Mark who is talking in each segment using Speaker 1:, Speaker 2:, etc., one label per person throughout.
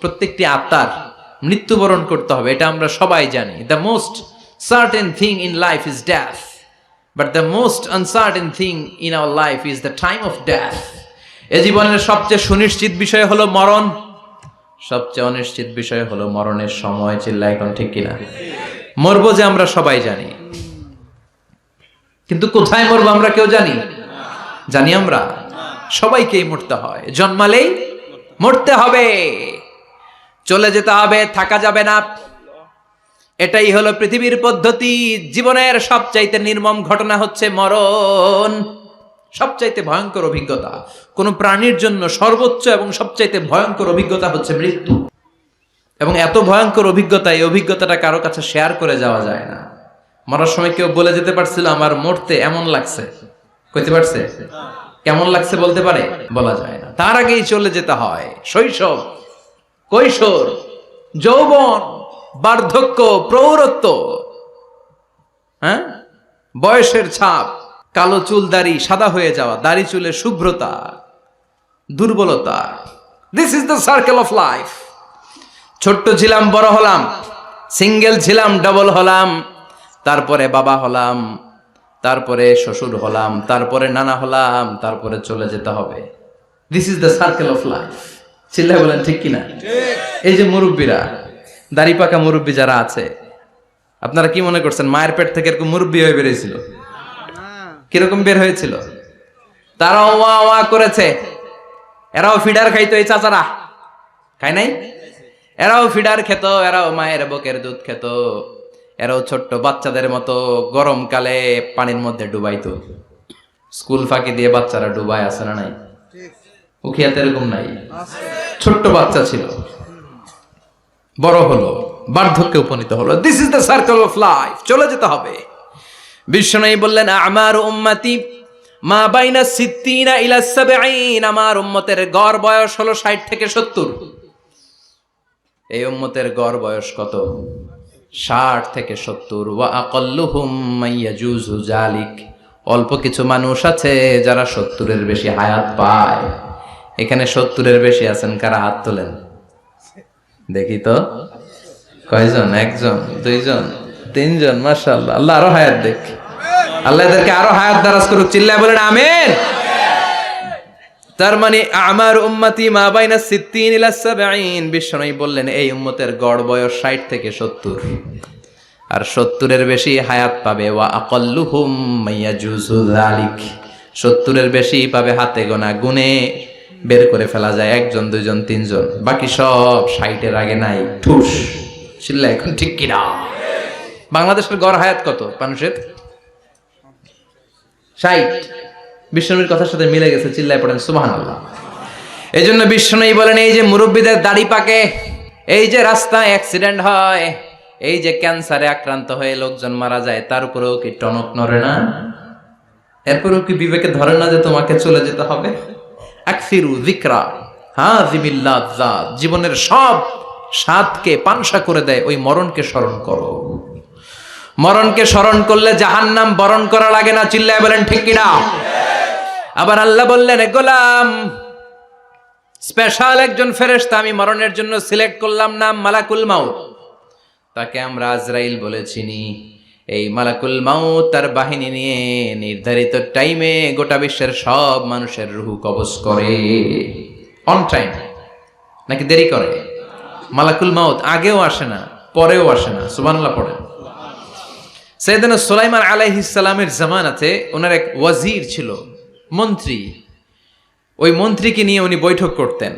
Speaker 1: প্রত্যেকটি আত্মার মৃত্যুবরণ করতে হবে, এটা আমরা সবাই জানি। The most certain thing in life is death but the most uncertain thing in our life is the time of death এ জীবনের সবচেয়ে সুনিশ্চিত বিষয় হলো মরণ। সবচেয়ে অনিশ্চিত বিষয় হলো মরণের সময় চিল্লা এখন ঠিক কিনা? মরবো যে আমরা সবাই জানি। কিন্তু কোথায় মরবো আমরা কেউ জানি? জানি আমরা। সবাইকেই মরতে হয়। জন্মালেই মরতে হবে। চলে যেতে হবে থাকা যাবে না। এটাই হলো পৃথিবীর পদ্ধতি। জীবনের সবচাইতে নির্মম ঘটনা হচ্ছে মরণ। সবচাইতে ভয়ঙ্কর অভিজ্ঞতা। কোন প্রাণীর জন্য সর্বোচ্চ এবং সবচাইতে ভয়ঙ্কর অভিজ্ঞতা হচ্ছে মৃত্যু। এবং এত ভয়ঙ্কর অভিজ্ঞতা এই অভিজ্ঞতাটা কারও কাছে শেয়ার করে যাওয়া যায় না। মরার সময় কেউ বলে যেতে পারছিল আমার মরতে এমন লাগছে। কইতে পারছে? কেমন লাগছে বলতে পারে? বলা যায় না। তার আগেই চলে যেতে হয়। শৈশব। কৈশোর, যৌবন, বার্ধক্য প্রৌরত্ব হ্যাঁ? বয়সের ছাপ, কালো চুল, দাড়ি, সাদা হয়ে যাওয়া, দাড়ি চুলে শুভ্রতা, দুর্বলতা। This is the circle of life ছোট্ট ছিলাম, বড় হলাম সিঙ্গেল ছিলাম ডবল হলাম, তারপরে বাবা হলাম, তারপরে শ্বশুর হলাম, তারপরে নানা হলাম, তারপরে চলে যেতে হবে। This is the circle of life চিল্লাই বলেন ঠিক কিনা? এই যে মুরব্বীরা দাড়ি পাকা মুরব্বী যারা আছে আপনারা কি মনে করছেন মায়ের পেট থেকে এরকম মুরব্বী হয়ে বেরিয়েছিল? কীরকম বের হয়েছিল? তারাও ওয়া ওয়া করেছে। এরাও ফিডার খাইতো এই চাচারা। খায় নাই? এরাও ফিডার খেত এরাও মায়ের বকের দুধ খেত। এরাও ছোট্ট বাচ্চাদের মতো গরমকালে পানির মধ্যে ডুবাইতো। স্কুল ফাঁকি দিয়ে বাচ্চারা ডুবায় আছে না নাই? উখিয়াতে এরকম নাই। ছোট্ট বাচ্চা ছিল। বড় হলো, বার্ধক্যে উপনীত হলো। This is the circle of life চলে যেতে হবে। বিশ্বনয়ী বললেন, আমার উম্মতি, মা বাইনা সিদ্দিনা ইলা সাবঈন। আমার উম্মতের গড় বয়স হলো 60 থেকে 70 এই উম্মতের গড় বয়স কত? ষাট থেকে সত্তর। ওয়া আকাল্লুহুম মাইয়াজুজু জালিক অল্প কিছু মানুষ আছে যারা সত্তরের বেশি হায়াত পায়। এখানে সত্তরের বেশি আছেন, কারা হাত তোলেন? দেখি তো। কয়জন? একজন, দুইজন, তিনজন, মাশাআল্লাহ। আল্লাহ আরও হায়াত দেখ। আল্লাহ এদেরকে আরও হায়াত দারাজ করুক, চিল্লায় বলেন আমিন। তার মানে আমার উম্মতি মা বাইনা সিদ্দিন ইলা সাবঈন। বিশ্বনবী বললেন, এই উম্মতের গড় বয়স 60 থেকে 70 আর 70 এর বেশি হায়াত পাবে, ওয়া আকাল্লুহুম মাইয়াজুজু যালিক। 70 এর বেশি পাবে হাতে গোনা গুনে বের করে ফেলা যায়, একজন, দুইজন, তিনজন। বাকি সব 60 এর আগে নাই। ঠুস। চিল্লা এখন ঠিক কি না বাংলাদেশের গড় হায়াত কত? মানুষের? 60 বিষ্ণুর কথার সাথে মিলে গেছে, চিল্লায় পড়েন সুবাহান আল্লাহ এই জন্য বিষ্ণুই বলেন, এই যে মুরব্বীদের দাড়ি পাকে, এই যে রাস্তায় অ্যাক্সিডেন্ট হয়, এই যে ক্যান্সারে আক্রান্ত হয়ে লোকজন মারা যায়, তার উপরেও কি টনক নড়ে না? এরপরেও কি বিবেকে ধরে না যে তোমাকে চলে যেতে হবে? হ্যাঁ জীবনের সব স্বাদকে পানসা করে দেয় ওই মরণকে স্মরণ করো। মরণকে স্মরণ করলে জাহান্নাম বরণ করা লাগে না, চিল্লায় বলেন ঠিক কিনা? আবার আল্লাহ বললেন গোলাম, স্পেশাল একজন ফেরেশতা, আমি মরণের জন্য সিলেক্ট করলাম নাম মালাকুল তাকে আমরা আজরাইল বলে চিনি। এই মালাকুল মাউত তার বাহিনী নিয়ে নির্ধারিত টাইমে গোটা বিশ্বের সব মানুষের রুহু কবজ করে। অন টাইম নাকি দেরি করে? মালাকুল মাউত আগেও আসে না, পরেও আসে না। সুবহানাল্লাহ পড়ে সৈয়দানা সুলাইমান আলাইহিসসালামের জামানাতে ওনার এক ওয়াজির ছিল, মন্ত্রী। ওই মন্ত্রীকে নিয়ে উনি বৈঠক করতেন।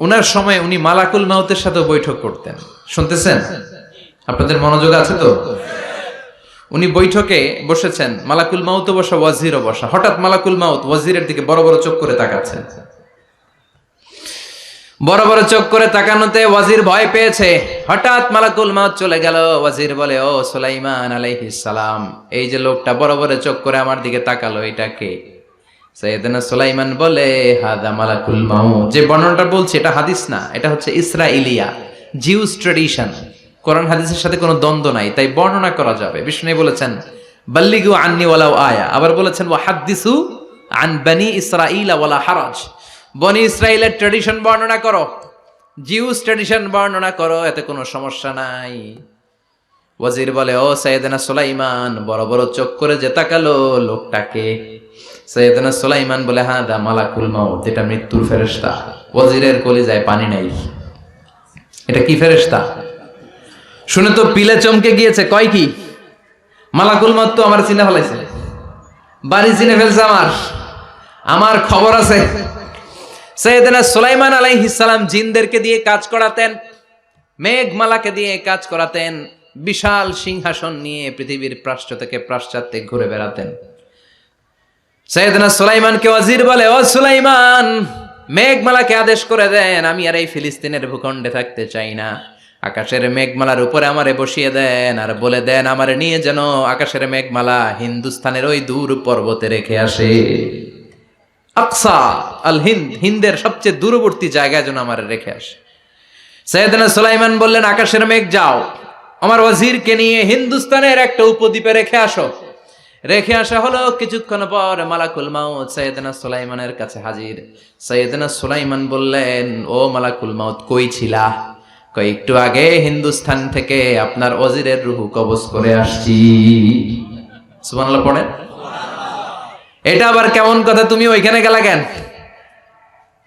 Speaker 1: ওনার সময় উনি মালাকুল মাউতের সাথে বৈঠক করতেন। শুনতেছেন? আপনাদের মনোযোগ আছে তো? উনি বৈঠকে বসেছেন, মালাকুল মাউত বসা, ওয়াজিরও বসা। হঠাৎ মালাকুল মাউত ওয়াজিরের দিকে বড় বড় চোখ করে তাকাচ্ছেন। বড় বড় চোখ করে তাকানোতে ওয়াজির ভয় পেয়েছে। হঠাৎ মালাকুল মাউত চলে গেল। ওয়াজির বলে, ও সুলাইমান আলাইহিস সালাম, এই যে লোকটা বড় বড় চোখ করে আমার দিকে তাকালো, এটা কে? সৈয়দনা সুলাইমান বলে, হাদা মালাকুল মাউত। যে বর্ণনাটা বলছে, এটা হাদিস না, এটা হচ্ছে ইসরাইলিয়া, জিউস ট্রেডিশন। কোরআন হাদিসের সাথে কোনো দ্বন্দ্ব নাই, তাই বর্ণনা করা যাবে। বিষ্ণু বলেছেন, বাল্লিগু আন্নি ওয়ালাউ আয়া। আবার বলেছেন ওয়া হাদ্দিসু আন বানি ইসরাইলা ওয়ালা হারাজ। বনি ইসরাইলের ট্রেডিশন বর্ণনা করো। জিউস ট্রেডিশন বর্ণনা করো, এতে কোনো সমস্যা নাই। ওয়াজির বলে, ও সৈয়দনা সুলাইমান, বড় বড় চোখ করে যে তাকালো লোকটাকে। সৈয়দনা সুলাইমান বলে হ্যাঁ দা মালাকুল মাউত, এটা মৃত্যুর ফেরেশতা। ওয়াজিরের কলিজায় পানি নাই। এটা কি ফেরেশতা? শুনে তো পিলে চমকে গিয়েছে, কয় কি? মালাকুল মত তো আমার চিনে ফেলাইছে। বাড়ি চিনে ফেলছে আমার। আমার খবর আছে, সৈয়দনা সুলাইমান সালাম জিনদেরকে দিয়ে কাজ করাতেন, মেঘমালাকে দিয়ে কাজ করাতেন, বিশাল সিংহাসন নিয়ে পৃথিবীর প্রাশ্চ থেকে পাশ্চাত্যে ঘুরে বেড়াতেন। সৈয়দনা সুলাইমানকে ওয়াজির বলে, ও সুলাইমান, মেঘমালাকে আদেশ করে দেন, আমি আর এই ফিলিস্তিনের ভূখণ্ডে থাকতে চাই না। আকাশের মেঘমালার উপরে আমারে বসিয়ে দেন আর বলে দেন, আমারে নিয়ে যেন আকাশের মেঘমালা হিন্দুস্তানের ওই দূর পর্বতে রেখে আসে। আকসা, আল হিন্দ, হিন্দের সবচেয়ে দূরবর্তী জায়গায় যেন আমার রেখে আসে। সৈয়দনা সুলাইমান বললেন, আকাশের মেঘ যাও। আমার ওয়াজিরকে নিয়ে হিন্দুস্তানের একটা উপদ্বীপে রেখে আসো। রেখে আসা হলো কিছুক্ষণ পর মালাকুল মাউত সৈয়দনা সুলাইমানের কাছে হাজির। সৈয়দনা সুলাইমান বললেন, ও মালাকুল মাউত, কই ছিলা? একটু আগে হিন্দুস্থান থেকে আপনার অজিরের রুহু কবজ করে আসছি। পড়েন? এটা আবার কেমন কথা, তুমি ওইখানে গেলা কেন?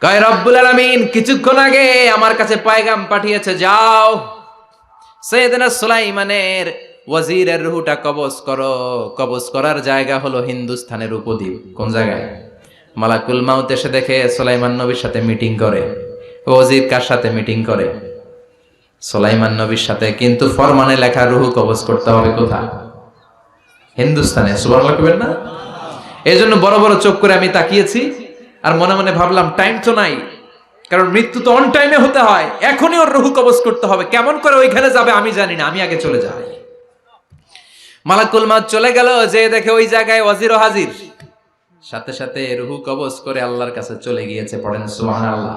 Speaker 1: কয়, রব্বুল আলামিন, কিছুক্ষণ আগে আমার কাছে পায়গাম পাঠিয়েছে, যাও। সৈয়দনা সুলাইমানের ওয়াজিরের রুহুটা কবজ করো। কবজ করার জায়গা হলো হিন্দুস্থানের উপদ্বীপ। কোন জায়গায়? মালাকুল মাউত এসে দেখে সুলাইমান নবীর সাথে মিটিং করে। ওয়াজির কার সাথে মিটিং করে? সুলাইমান নবীর সাথে, কিন্তু ফরমানে লেখা রুহু কবজ করতে হবে কোথায়? হিন্দুস্তানে। সুবহানাল্লাহ কইবেন না? এই জন্য বড় বড় চোখ করে আমি তাকিয়েছি আর মনে মনে ভাবলাম টাইম তো নাই। কারণ মৃত্যু তো অন টাইমে হতে হয়। এখনই ওর রুহু কবজ করতে হবে। কেমন করে ওইখানে যাবে আমি জানি না। আমি আগে চলে যাই। মালাকুল মাত চলে গেল, যে দেখে ওই জায়গায় ওয়াজির হাজির। সাথে সাথে রুহু কবজ করে আল্লাহর কাছে চলে গিয়েছে, পড়েন সুবহানাল্লাহ।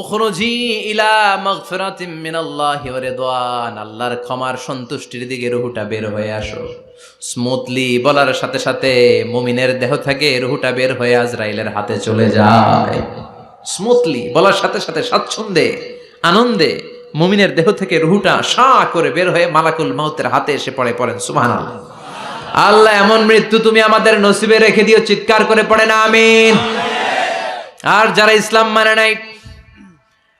Speaker 1: উখরুজি ইলা মাগফিরাতিম মিনাল্লাহি ওয়া রিদওয়ান। আল্লাহর ক্ষমার সন্তুষ্টির দিকে রুহুটা বের হয়ে আসো। স্মুথলি বলার সাথে সাথে মুমিনের দেহ থেকে রুহুটা বের হয়ে আজরাইলের হাতে চলে যায়। স্মুথলি বলার সাথে সাথে স্বাচ্ছন্দ্যে, আনন্দে মুমিনের দেহ থেকে রুহুটা সা করে বের হয়ে মালাকুল মাউতের হাতে এসে পড়ে, পড়েন, সুবহানাল্লাহ। আল্লাহ, এমন মৃত্যু তুমি আমাদের নসিবে রেখে দিও, চিৎকার করে পড়ে না, আমিন। আর যারা ইসলাম মানে নাই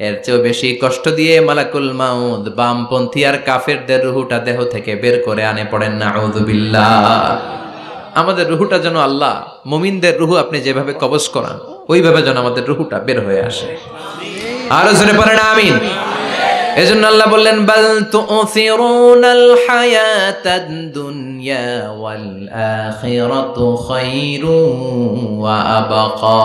Speaker 1: এর চেয়েও বেশি কষ্ট দিয়ে মালাকুল মাউদ বামপন্থী আর কাফেরদের রুহুটা দেহ থেকে বের করে আনে পড়েন না আমাদের রুহুটা যেন আল্লাহ, মুমিনদের রুহু আপনি যেভাবে কবজ করান, ওইভাবে যেন আমাদের রুহুটা বের হয়ে আসে। আরও জোরে পড়েন, আমিন। এজন্য আল্লাহ বললেন, বাল তুসিরুনাল হায়াতাদ দুনিয়া ওয়াল আখিরাতু খায়রু ওয়া আবাকা।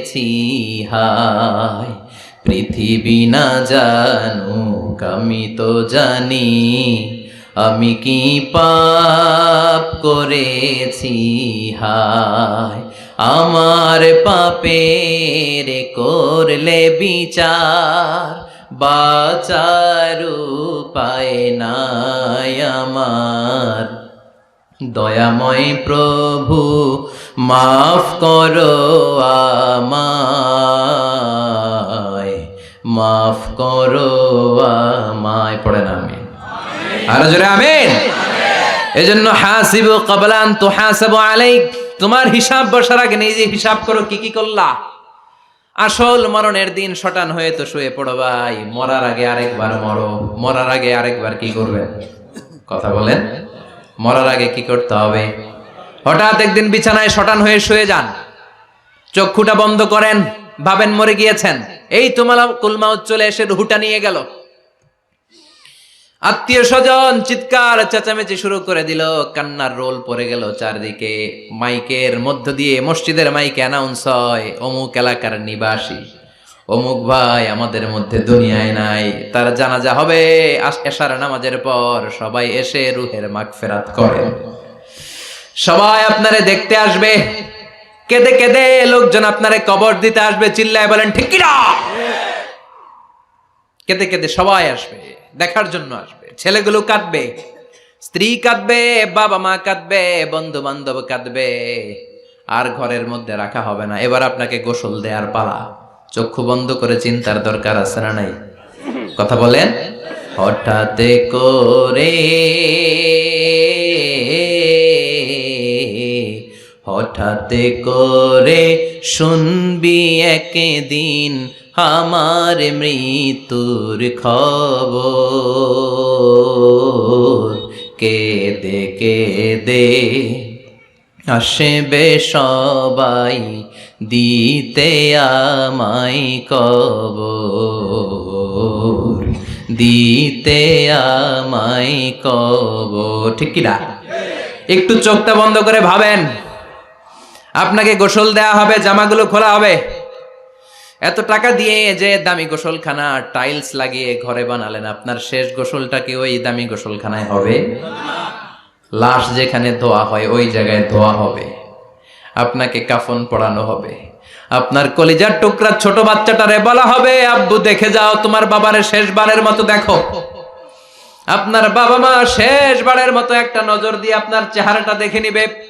Speaker 1: করেছি হায়। পৃথিবী না জানুক, আমি তো জানি আমি কি পাপ করেছি হায়। আমার পাপের করলে বিচার, বাচার পায় নাই আমার। দয়াময় প্রভু, মাফ করো আমায় মাফ করো আমায় পড়ে না আমি। আরও জোরে আমিন। এজন্য হাসিব কবলান তো হাসাবু আলাইক। তোমার হিসাব বসার আগে নিজে হিসাব করো কি কি করলা। আসল মরণের দিন শটান হয়ে তো শুয়ে পড়ো ভাই। মরার আগে আরেকবার মরো। মরার আগে আরেকবার কি করবে কথা বলেন। মরার আগে কি করতে হবে? হঠাৎ একদিন বিছানায় শটান হয়ে শুয়ে যান। চক্ষুটা বন্ধ করেন। ভাবেন মরে গিয়েছেন। এই তোমার কুলমাউত চলে এসে রুহুটা নিয়ে গেল। আত্মীয় স্বজন চিৎকার চেঁচামেচি শুরু করে দিল। কান্নার রোল পড়ে গেল চারদিকে। মাইকের মধ্য দিয়ে মসজিদের মাইকে অ্যানাউন্স হয়, অমুক এলাকার নিবাসী। অমুক ভাই আমাদের মধ্যে দুনিয়ায় নাই। তার জানাজা হবে এশার নামাজের পর সবাই এসে রুহের মাগফেরাত করে সবাই আপনারে দেখতে আসবে। কেঁদে কেঁদে লোকজন আপনারে কবর দিতে আসবে, চিল্লায় বলেন, ঠিক কেঁদে কেঁদে সবাই আসবে, দেখার জন্য আসবে। ছেলেগুলো কাঁদবে, স্ত্রী কাঁদবে, বাবা মা কাঁদবে বন্ধু বান্ধব কাঁদবে। আর ঘরের মধ্যে রাখা হবে না। এবার আপনাকে গোসল দেওয়ার পালা। চক্ষু বন্ধ করে চিন্তার দরকার আছে না নাই? কথা বলেন? হঠাৎ করে হঠাৎ করে শুনবি একদিন আমার মৃত্যুর খবর। কেদে কেদে আসবে সবাই দিতে আমায় কবর। দিতে আমায় কবর। ঠিক কিনা একটু চোখটা বন্ধ করে ভাবেন। আপনাকে গোসল দেয়া হবে, জামাগুলো খোলা হবে। এত টাকা দিয়ে যে দামি গোসলখানা, টাইলস লাগিয়ে ঘরে বানালেন, আপনার শেষ গোসলটা কি ওই দামি গোসলখানায় হবে? লাশ যেখানে ধোয়া হয়, ওই জায়গায় ধোয়া হবে। আপনাকে কাফন পড়ানো হবে। আপনার কলিজার টুকরা ছোট বাচ্চাটারে বলা হবে, আব্বু, দেখে যাও, তোমার বাবারে শেষবারের মতো দেখো। আপনার বাবা মা শেষবারের মতো একটা নজর দিয়ে আপনার চেহারাটা দেখে নিবে।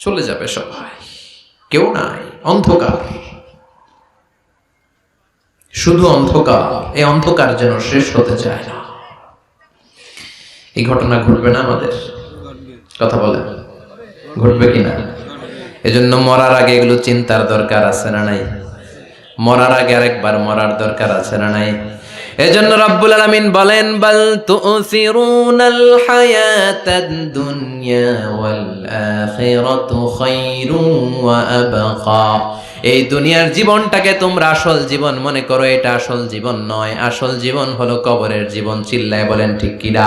Speaker 1: চলে যাবে সবাই। কেউ নাই, অন্ধকার। শুধু অন্ধকার, এই অন্ধকার যেন শেষ হতে চায় না। এই ঘটনা ঘটবে না আমাদের? কথা বলে ঘটবে কিনা এজন্য মরার আগে এগুলো চিন্তার দরকার আছে না নাই? মরার আগে আরেকবার মরার দরকার আছে না নাই? এজন্য রব্বুল আলামিন বলেন, বাল তুসিরুনাল হায়াতাদ দুনিয়া ওয়াল আখিরাতু খায়রুন ওয়া আবকা। এই দুনিয়ার জীবনটাকে তোমরা আসল জীবন মনে করো, এটা আসল জীবন নয়। আসল জীবন হলো কবরের জীবন, চিল্লায় বলেন ঠিক কিনা?